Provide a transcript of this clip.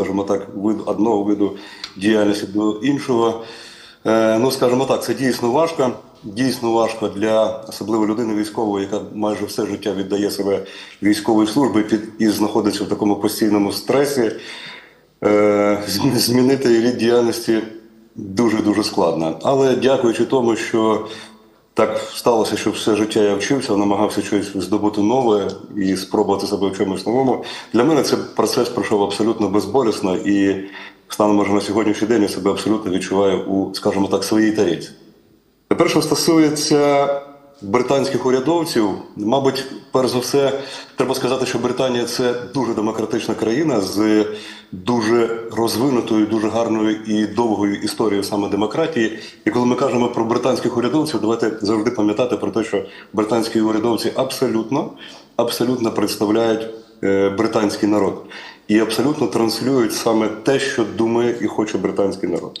скажімо так, від одного виду діяльності до іншого. Е, Ну, скажімо так, це дійсно важко. Дійсно важко для особливо людини військової, яка майже все життя віддає себе військовій службі під і знаходиться в такому постійному стресі. Е, Змінити рід діяльності дуже дуже складно. Але дякуючи тому, що так сталося, що все життя я вчився, намагався щось здобути нове і спробувати себе в чомусь новому. Для мене цей процес пройшов абсолютно безболісно і станом може на сьогоднішній день я себе абсолютно відчуваю у, скажімо так, своїй тарілці. Тепер, що стосується британських урядовців, мабуть, перш за все, треба сказати, що Британія це дуже демократична країна з дуже розвинутою, дуже гарною і довгою історією саме демократії. І коли ми кажемо про британських урядовців, давайте завжди пам'ятати про те, що британські урядовці абсолютно, абсолютно представляють е, британський народ і абсолютно транслюють саме те, що думає і хоче британський народ.